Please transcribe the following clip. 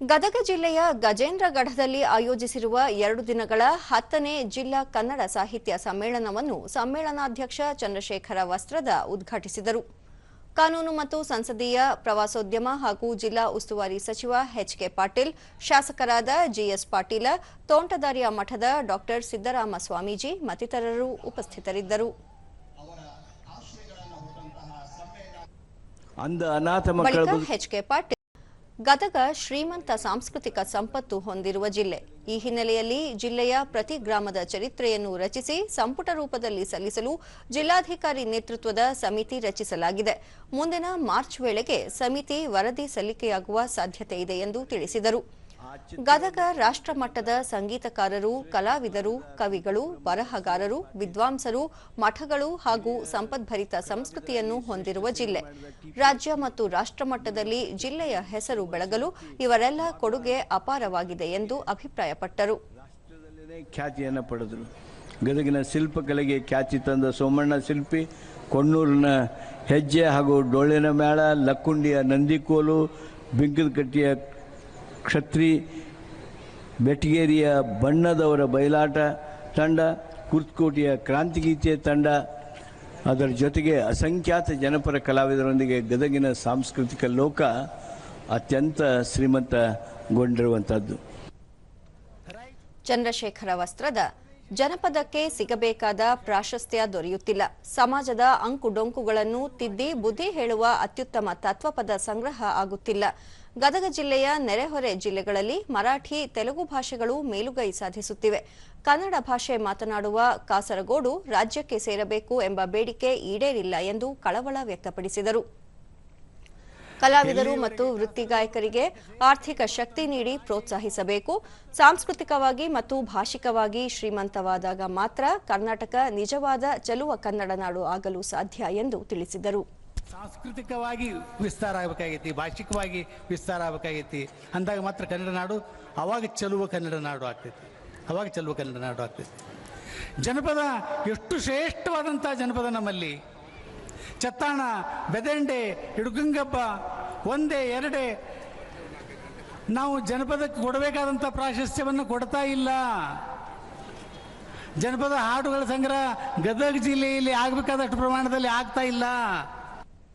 ಗದಗ ಜಿಲ್ಲೆಯ ಗಜೇಂದ್ರಗಢದಲ್ಲಿ ಆಯೋಜಿಸಿರುವ ಎರಡು ದಿನಗಳ ಹತ್ತನೇ ಜಿಲ್ಲಾ ಕನ್ನಡ ಸಾಹಿತ್ಯ ಸಮ್ಮೇಳನವನ್ನು ಸಮ್ಮೇಳನಾಧ್ಯಕ್ಷ ಚಂದ್ರಶೇಖರ ವಸ್ತ್ರದ ಉದ್ಘಾಟಿಸಿದರು. ಕಾನೂನು ಮತ್ತು ಸಂಸದೀಯ ಪ್ರವಾಸೋದ್ಯಮ ಹಾಗೂ ಜಿಲ್ಲಾ ಉಸ್ತುವಾರಿ ಸಚಿವ ಎಚ್ಕೆ ಪಾಟೀಲ್ ಶಾಸಕರಾದ ಜಿಎಸ್ ಪಾಟೀಲ ತೋಂಟದಾರ್ಯ ಮಠದ ಡಾ ಸಿದ್ದರಾಮ ಸ್ವಾಮೀಜಿ ಮತ್ತಿತರರು ಉಪಸ್ಥಿತರಿದ್ದರು. ಬದುಕು ಎಚ್ಕೆ ಪಾಟೀಲ್ ಗದಗ ಶ್ರೀಮಂತ ಸಾಂಸ್ಕೃತಿಕ ಸಂಪತ್ತು ಹೊಂದಿರುವ ಜಿಲ್ಲೆ. ಈ ಹಿನ್ನೆಲೆಯಲ್ಲಿ ಜಿಲ್ಲೆಯ ಪ್ರತಿ ಗ್ರಾಮದ ಚರಿತ್ರೆಯನ್ನು ರಚಿಸಿ ಸಂಪುಟ ರೂಪದಲ್ಲಿ ಸಲ್ಲಿಸಲು ಜಿಲ್ಲಾಧಿಕಾರಿ ನೇತೃತ್ವದ ಸಮಿತಿ ರಚಿಸಲಾಗಿದೆ. ಮುಂದಿನ ಮಾರ್ಚ್ ವೇಳೆಗೆ ಸಮಿತಿ ವರದಿ ಸಲ್ಲಿಕೆಯಾಗುವ ಸಾಧ್ಯತೆ ಇದೆ ಎಂದು ತಿಳಿಸಿದರು. ಗದಗ ರಾಷ್ಟ್ರ ಮಟ್ಟದ ಸಂಗೀತಕಾರರು, ಕಲಾವಿದರು, ಕವಿಗಳು, ಬರಹಗಾರರು, ವಿದ್ವಾಂಸರು, ಮಠಗಳು ಹಾಗೂ ಸಂಪದ್ಭರಿತ ಸಂಸ್ಕೃತಿಯನ್ನು ಹೊಂದಿರುವ ಜಿಲ್ಲೆ. ರಾಜ್ಯ ಮತ್ತು ರಾಷ್ಟ್ರ ಮಟ್ಟದಲ್ಲಿ ಜಿಲ್ಲೆಯ ಹೆಸರು ಬೆಳಗಲು ಇವರೆಲ್ಲ ಕೊಡುಗೆ ಅಪಾರವಾಗಿದೆ ಎಂದು ಅಭಿಪ್ರಾಯಪಟ್ಟರು. ಖ್ಯಾತಿಯನ್ನು ಪಡೆದರು. ಗದಗಿನ ಶಿಲ್ಪಕಲೆಗೆ ಖ್ಯಾತಿ ತಂದ ಸೋಮಣ್ಣ ಶಿಲ್ಪಿ, ಕೊಣ್ಣೂರಿನ ಹೆಜ್ಜೆ ಹಾಗೂ ಡೊಳ್ಳಿನ ಮೇಳ, ಲಕ್ಕುಂಡಿಯ ನಂದಿಕೋಲು ಬಿಂಕದಕಟ್ಟಿಯ ಕ್ಷತ್ರಿ ಬೆಟಗೇರಿಯ ಬಣ್ಣದವರ ಬಯಲಾಟ ತಂಡ ಕುರ್ತಕೋಟೆಯ ಕ್ರಾಂತಿಗೀತೆ ತಂಡ, ಅದರ ಜೊತೆಗೆ ಅಸಂಖ್ಯಾತ ಜನಪರ ಕಲಾವಿದರೊಂದಿಗೆ ಗದಗಿನ ಸಾಂಸ್ಕೃತಿಕ ಲೋಕ ಅತ್ಯಂತ ಶ್ರೀಮಂತಗೊಂಡಿರುವಂಥದ್ದು. ಚಂದ್ರಶೇಖರ ವಸ್ತ್ರದ ಜನಪದಕ್ಕೆ ಸಿಗಬೇಕಾದ ಪ್ರಾಶಸ್ತ್ಯ ದೊರೆಯುತ್ತಿಲ್ಲ. ಸಮಾಜದ ಅಂಕುಡೊಂಕುಗಳನ್ನು ತಿದ್ದಿ ಬುದ್ಧಿ ಹೇಳುವ ಅತ್ಯುತ್ತಮ ತತ್ವಪದ ಸಂಗ್ರಹ ಆಗುತ್ತಿಲ್ಲ. ಗದಗ ಜಿಲ್ಲೆಯ ನೆರೆಹೊರೆ ಜಿಲ್ಲೆಗಳಲ್ಲಿ ಮರಾಠಿ, ತೆಲುಗು ಭಾಷೆಗಳು ಮೇಲುಗೈ ಸಾಧಿಸುತ್ತಿವೆ. ಕನ್ನಡ ಭಾಷೆ ಮಾತನಾಡುವ ಕಾಸರಗೋಡು ರಾಜ್ಯಕ್ಕೆ ಸೇರಬೇಕು ಎಂಬ ಬೇಡಿಕೆ ಈಡೇರಿಲ್ಲ ಎಂದು ಕಳವಳ ವ್ಯಕ್ತಪಡಿಸಿದರು. ಕಲಾವಿದರು ಮತ್ತು ವೃತ್ತಿಗಾಯಕರಿಗೆ ಆರ್ಥಿಕ ಶಕ್ತಿ ನೀಡಿ ಪ್ರೋತ್ಸಾಹಿಸಬೇಕು. ಸಾಂಸ್ಕೃತಿಕವಾಗಿ ಮತ್ತು ಭಾಷಿಕವಾಗಿ ಶ್ರೀಮಂತವಾದಾಗ ಮಾತ್ರ ಕರ್ನಾಟಕ ನಿಜವಾದ ಚಲುವ ಕನ್ನಡ ನಾಡು ಆಗಲು ಸಾಧ್ಯ ಎಂದು ತಿಳಿಸಿದರು. ಸಾಂಸ್ಕೃತಿಕವಾಗಿ ವಿಸ್ತಾರ ಆಗಬೇಕಾಗೈತಿ ಭಾಷಿಕವಾಗಿ ವಿಸ್ತಾರ ಆಗಬೇಕಾಗೈತಿ ಅಂದಾಗ ಮಾತ್ರ ಕನ್ನಡ ನಾಡು, ಅವಾಗ ಚೆಲುವ ಕನ್ನಡ ನಾಡು ಆಗ್ತೈತಿ. ಅವಾಗ ಚೆಲುವ ಕನ್ನಡ ನಾಡು ಆಗ್ತೈತಿ. ಜನಪದ ಎಷ್ಟು ಶ್ರೇಷ್ಠವಾದಂಥ ಜನಪದ ನಮ್ಮಲ್ಲಿ. ಚತ್ತಾಣ, ಬೆದಂಡೆ ಹಿಡುಗಂಗಬ್ಬ ಒಂದೇ, ಎರಡೇ. ನಾವು ಜನಪದಕ್ಕೆ ಕೊಡಬೇಕಾದಂಥ ಪ್ರಾಶಸ್ತ್ಯವನ್ನು ಕೊಡ್ತಾ ಇಲ್ಲ. ಜನಪದ ಹಾಡುಗಳ ಸಂಗ್ರಹ ಗದಗ ಜಿಲ್ಲೆಯಲ್ಲಿ ಆಗಬೇಕಾದಷ್ಟು ಪ್ರಮಾಣದಲ್ಲಿ ಆಗ್ತಾ ಇಲ್ಲ.